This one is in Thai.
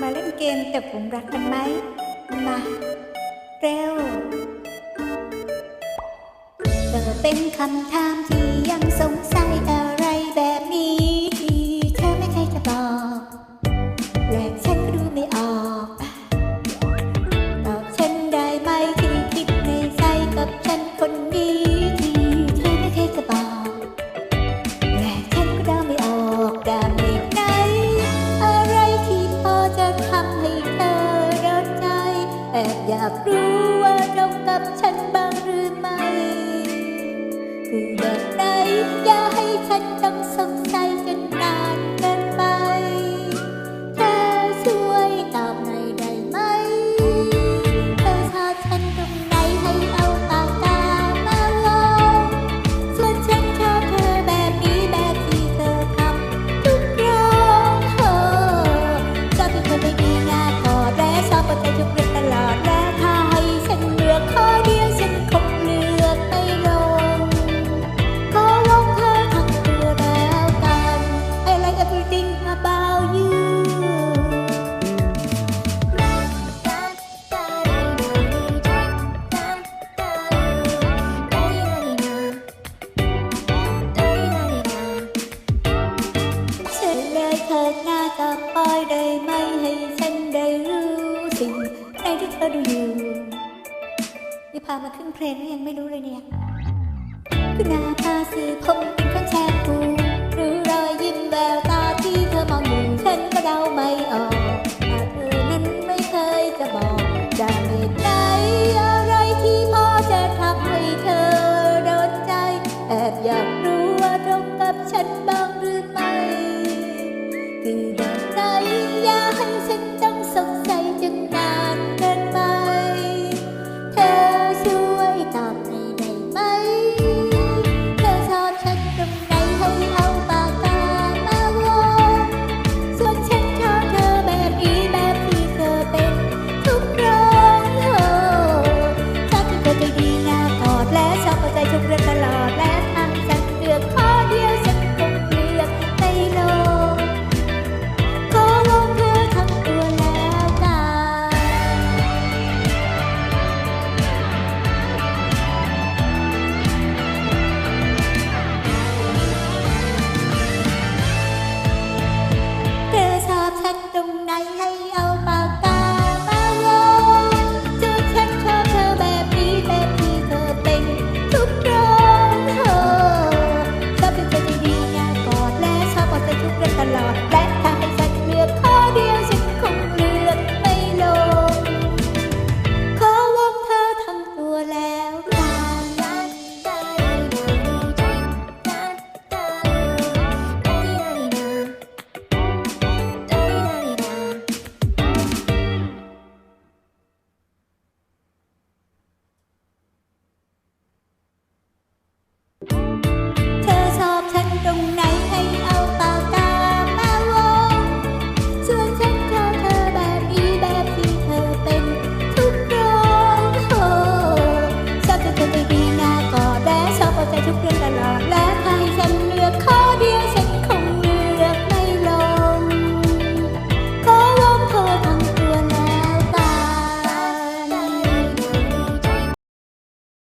มาเล่นเกมแตกหลุมรักกันไหม มาเร็วเธอเป็นคำถามที่ยังสง อบอยากรู้ว่าตรงกับฉันบ้างหรือไม่ ก็ดูอยู่นี่พามาขึ้นเพลงแล้ยังไม่รู้เลยเนี่ย คุณอาพาซื้อผม